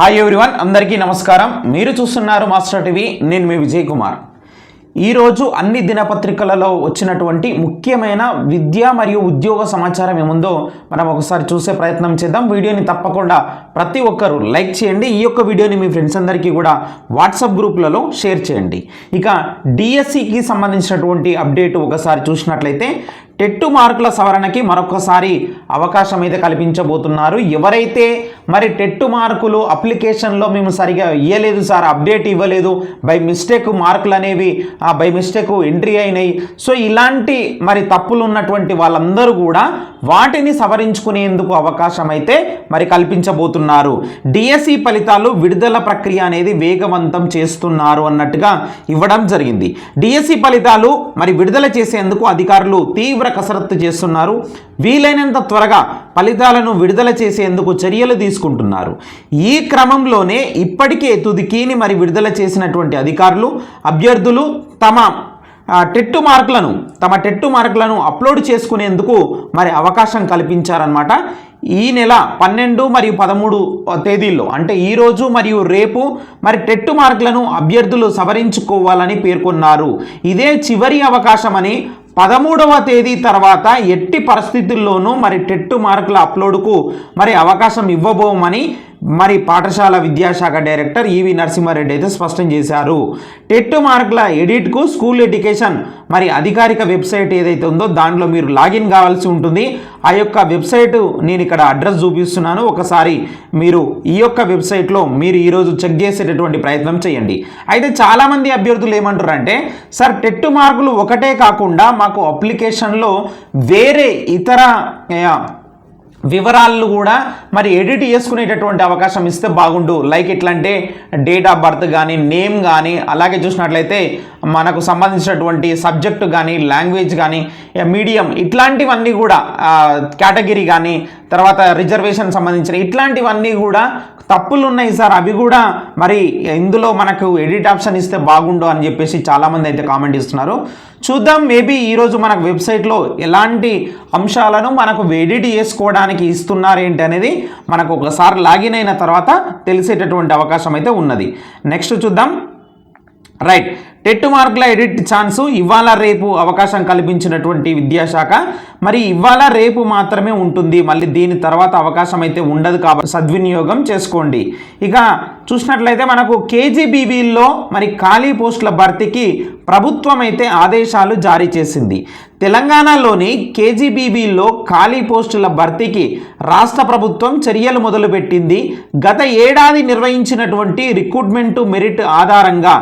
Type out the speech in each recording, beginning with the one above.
Hi everyone అందరికీ నమస్కారం. మీరు చూస్తున్నారు మాస్టర్ టీవీ నేను మీ విజయ్ కుమార్. ఈరోజు అన్ని దినపత్రికలలో వచ్చినటువంటి ముఖ్యమైన విద్య మరియు ఉద్యోగ సమాచారం ఏముందో మనం ఒకసారి చూసే ప్రయత్నం చేద్దాం. వీడియోని తప్పకుండా ప్రతి ఒక్కరూ లైక్ చేయండి. ఈ యొక్క వీడియోని మీ ఫ్రెండ్స్ అందరికీ కూడా వాట్సాప్ గ్రూపులలో షేర్ చేయండి. ఇక డిఎస్సికి సంబంధించినటువంటి అప్డేట్ ఒకసారి చూసినట్లయితే టెట్టు మార్కుల సవరణకి మరొకసారి అవకాశం అయితే కల్పించబోతున్నారు. ఎవరైతే మరి టెట్టు మార్కులు అప్లికేషన్లో మేము సరిగా ఇవ్వలేదు సార్ అప్డేట్ ఇవ్వలేదు బై మిస్టేక్ మార్కులు అనేవి బై మిస్టేక్ ఎంట్రీ అయినాయి. సో ఇలాంటి మరి తప్పులు ఉన్నటువంటి వాళ్ళందరూ కూడా వాటిని సవరించుకునేందుకు అవకాశం అయితే మరి కల్పించబోతున్నారు. డిఎస్సి ఫలితాలు విడుదల ప్రక్రియ అనేది వేగవంతం చేస్తున్నారు అన్నట్టుగా ఇవ్వడం జరిగింది. డిఎస్సి ఫలితాలు మరి విడుదల చేసేందుకు అధికారులు తీవ్ర కసరత్తు చేస్తున్నారు. వీలైనంత త్వరగా ఫలితాలను విడుదల చేసేందుకు చర్యలు తీసుకుంటున్నారు. ఈ క్రమంలోనే ఇప్పటికే తుదికీని మరి విడుదల చేసినటువంటి అధికారులు అభ్యర్థులు తమ టెట్టు మార్కులను తమ టెట్టు మార్కులను అప్లోడ్ చేసుకునేందుకు మరి అవకాశం కల్పించారనమాట ఈ నెల పన్నెండు మరియు పదమూడు తేదీల్లో అంటే ఈరోజు మరియు రేపు మరి టెట్టు మార్కులను అభ్యర్థులు సవరించుకోవాలని పేర్కొన్నారు. ఇదే చివరి అవకాశమని పదమూడవ తేదీ తర్వాత ఎట్టి పరిస్థితుల్లోనూ మరి టెట్టు మార్కుల అప్లోడ్కు మరి అవకాశం ఇవ్వబోమని మరి పాఠశాల విద్యాశాఖ డైరెక్టర్ ఈవి నరసింహారెడ్డి అయితే స్పష్టం చేశారు. టెట్టు మార్కుల ఎడిట్కు స్కూల్ ఎడ్యుకేషన్ మరి అధికారిక వెబ్సైట్ ఏదైతే ఉందో దాంట్లో మీరు లాగిన్ కావాల్సి ఉంటుంది. ఆ యొక్క వెబ్సైట్ నేను ఇక్కడ అడ్రస్ చూపిస్తున్నాను. ఒకసారి మీరు ఈ యొక్క వెబ్సైట్లో మీరు ఈరోజు చెక్ చేసేటటువంటి ప్రయత్నం చేయండి. అయితే చాలామంది అభ్యర్థులు ఏమంటారంటే సార్ టెట్టు మార్కులు ఒకటే కాకుండా మాకు అప్లికేషన్లో వేరే ఇతర వివరాలను కూడా మరి ఎడిట్ చేసుకునేటటువంటి అవకాశం ఇస్తే బాగుండు. లైక్ ఎట్లా అంటే డేట్ ఆఫ్ బర్త్ కానీ నేమ్ కానీ అలాగే చూసినట్లయితే మనకు సంబంధించినటువంటి సబ్జెక్టు కానీ లాంగ్వేజ్ కానీ మీడియం ఇట్లాంటివన్నీ కూడా కేటగిరీ కానీ తర్వాత రిజర్వేషన్ సంబంధించిన ఇట్లాంటివన్నీ కూడా తప్పులు ఉన్నాయి సార్. అవి కూడా మరి ఇందులో మనకు ఎడిట్ ఆప్షన్ ఇస్తే బాగుండు అని చెప్పేసి చాలామంది అయితే కామెంట్ ఇస్తున్నారు చూద్దాం మేబీ ఈరోజు మనకు వెబ్సైట్లో ఎలాంటి అంశాలను మనకు ఎడిట్ చేసుకోవడానికి ఇస్తున్నారు ఏంటి అనేది మనకు ఒకసారి లాగిన్ అయిన తర్వాత తెలిసేటటువంటి అవకాశం అయితే ఉన్నది. నెక్స్ట్ చూద్దాం. రైట్ టెట్ మార్కుల ఎడిట్ ఛాన్సు ఇవాళ రేపు అవకాశం కల్పించినటువంటి విద్యాశాఖ. మరి ఇవాళ రేపు మాత్రమే ఉంటుంది. మళ్ళీ దీని తర్వాత అవకాశం అయితే ఉండదు కాబట్టి సద్వినియోగం చేసుకోండి. ఇక చూసినట్లయితే మనకు కేజీబీబీల్లో మరి ఖాళీ పోస్టుల భర్తీకి ప్రభుత్వం అయితే ఆదేశాలు జారీ చేసింది. తెలంగాణలోని కేజీబీబీలో ఖాళీ పోస్టుల భర్తీకి రాష్ట్ర ప్రభుత్వం చర్యలు మొదలుపెట్టింది. గత ఏడాది నిర్వహించినటువంటి రిక్రూట్మెంట్ మెరిట్ ఆధారంగా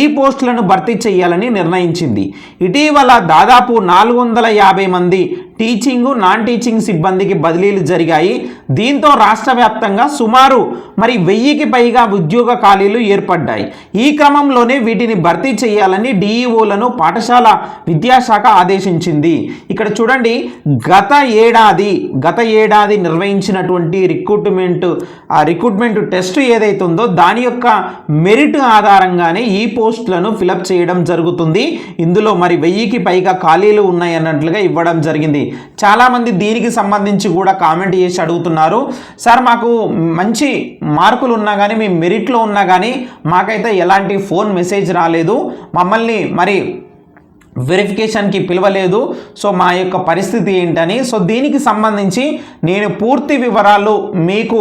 ఈ పోస్టులను భర్తీ చేయాలని నిర్ణయించింది. ఇటీవల దాదాపు నాలుగు వందల యాభై మంది టీచింగ్ నాన్ టీచింగ్ సిబ్బందికి బదిలీలు జరిగాయి. దీంతో రాష్ట్ర వ్యాప్తంగా సుమారు మరి వెయ్యికి పైగా ఉద్యోగ ఖాళీలు ఏర్పడ్డాయి. ఈ క్రమంలోనే వీటిని భర్తీ చేయాలని డిఈఓలను పాఠశాల విద్యాశాఖ ఆదేశించింది. ఇక్కడ చూడండి గత ఏడాది గత ఏడాది నిర్వహించినటువంటి రిక్రూట్మెంట్ ఆ రిక్రూట్మెంట్ టెస్ట్ ఏదైతే ఉందో దాని యొక్క మెరిట్ ఆధారంగానే ఈ పోస్టులను ఫిలప్ చేయడం జరుగుతుంది. ఇందులో మరి వెయ్యికి పైగా ఖాళీలు ఉన్నాయి అన్నట్లుగా ఇవ్వడం జరిగింది. చాలామంది దీనికి సంబంధించి కూడా కామెంట్ చేసి అడుగుతున్నారు. సార్ మాకు మంచి మార్కులు ఉన్నా కానీ మీ మెరిట్లో ఉన్నా కానీ మాకైతే ఎలాంటి ఫోన్ మెసేజ్ రాలేదు. మమ్మల్ని మరి వెరిఫికేషన్కి పిలవలేదు. సో మా యొక్క పరిస్థితి ఏంటని సో దీనికి సంబంధించి నేను పూర్తి వివరాలు మీకు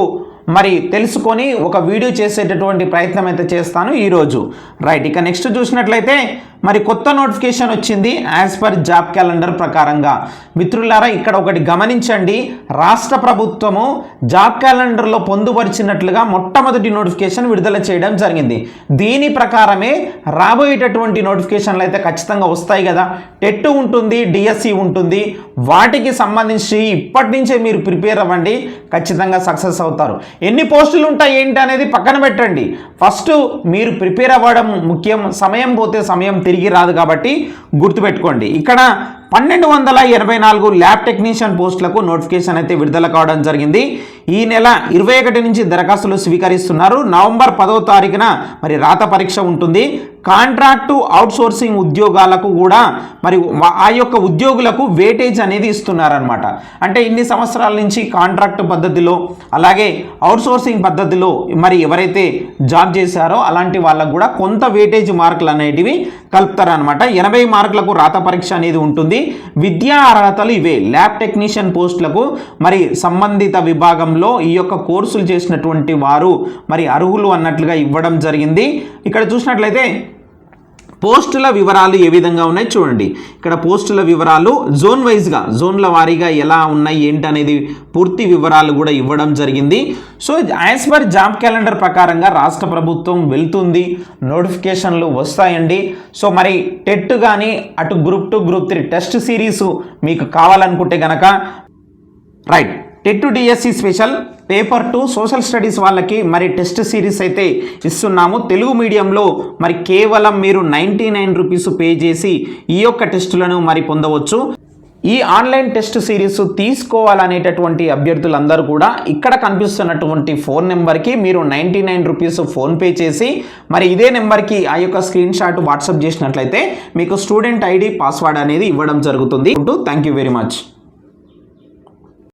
మరి తెలుసుకొని ఒక వీడియో చేసేటటువంటి ప్రయత్నం అయితే చేస్తాను ఈరోజు. రైట్ ఇక నెక్స్ట్ చూసినట్లయితే మరి కొత్త నోటిఫికేషన్ వచ్చింది యాజ్ పర్ జాబ్ క్యాలెండర్ ప్రకారంగా. మిత్రులారా ఇక్కడ ఒకటి గమనించండి. రాష్ట్ర ప్రభుత్వము జాబ్ క్యాలెండర్లో పొందుపరిచినట్లుగా మొట్టమొదటి నోటిఫికేషన్ విడుదల చేయడం జరిగింది. దీని ప్రకారమే రాబోయేటటువంటి నోటిఫికేషన్లు అయితే ఖచ్చితంగా వస్తాయి కదా. టెట్ ఉంటుంది డిఎస్సి ఉంటుంది. వాటికి సంబంధించి ఇప్పటి నుంచే మీరు ప్రిపేర్ అవ్వండి. ఖచ్చితంగా సక్సెస్ అవుతారు. ఎన్ని పోస్టులు ఉంటాయి ఏంటి అనేది పక్కన పెట్టండి. ఫస్ట్ మీరు ప్రిపేర్ అవ్వడం ముఖ్యం సమయం పోతే సమయం తిరిగి రాదు కాబట్టి గుర్తుపెట్టుకోండి. ఇక్కడ పన్నెండు వందల ఎనభై నాలుగు ల్యాబ్ టెక్నీషియన్ పోస్టులకు నోటిఫికేషన్ అయితే విడుదల కావడం జరిగింది. ఈ నెల ఇరవై ఒకటి నుంచి దరఖాస్తులు స్వీకరిస్తున్నారు. నవంబర్ పదో తారీఖున మరి రాత పరీక్ష ఉంటుంది. కాంట్రాక్టు అవుట్సోర్సింగ్ ఉద్యోగాలకు కూడా మరి ఆ యొక్క ఉద్యోగులకు వేటేజ్ అనేది ఇస్తున్నారనమాట అంటే ఇన్ని సంవత్సరాల నుంచి కాంట్రాక్ట్ పద్ధతిలో అలాగే అవుట్సోర్సింగ్ పద్ధతిలో మరి ఎవరైతే జాబ్ చేశారో అలాంటి వాళ్ళకు కూడా కొంత వేటేజ్ మార్కులు అనేటివి కలుపుతారనమాట ఎనభై మార్కులకు రాత పరీక్ష అనేది ఉంటుంది. విద్యా అర్హతలు ఇవే. ల్యాబ్ టెక్నీషియన్ పోస్టులకు మరి సంబంధిత విభాగం విభాగంలో ఈ యొక్క కోర్సులు చేసినటువంటి వారు మరి అర్హులు అన్నట్లుగా ఇవ్వడం జరిగింది. ఇక్కడ చూసినట్లయితే పోస్టుల వివరాలు ఏ విధంగా ఉన్నాయి చూడండి. ఇక్కడ పోస్టుల వివరాలు జోన్ వైజ్గా జోన్ల వారీగా ఎలా ఉన్నాయి ఏంటి అనేది పూర్తి వివరాలు కూడా ఇవ్వడం జరిగింది. So as per job calendar ప్రకారంగా రాష్ట్ర ప్రభుత్వం వెళ్తుంది నోటిఫికేషన్లు వస్తాయండి. సో మరి టెట్ కానీ అటు group two group three test series మీకు కావాలనుకుంటే గనక right. TET DSC special paper two social studies వాళ్ళకి మరి టెస్ట్ సిరీస్ అయితే ఇస్తున్నాము. తెలుగు మీడియంలో మరి కేవలం మీరు నైంటీ నైన్ రూపీస్ పే చేసి ఈ యొక్క టెస్టులను మరి పొందవచ్చు. ఈ ఆన్లైన్ టెస్ట్ సిరీస్ తీసుకోవాలనేటటువంటి అభ్యర్థులందరూ కూడా ఇక్కడ కనిపిస్తున్నటువంటి ఫోన్ నెంబర్కి మీరు నైంటీ నైన్ రూపీస్ ఫోన్పే చేసి మరి ఇదే నెంబర్కి ఆ యొక్క స్క్రీన్ షాట్ వాట్సాప్ చేసినట్లయితే మీకు స్టూడెంట్ ఐడి పాస్వర్డ్ అనేది ఇవ్వడం జరుగుతుంది. Thank you very much.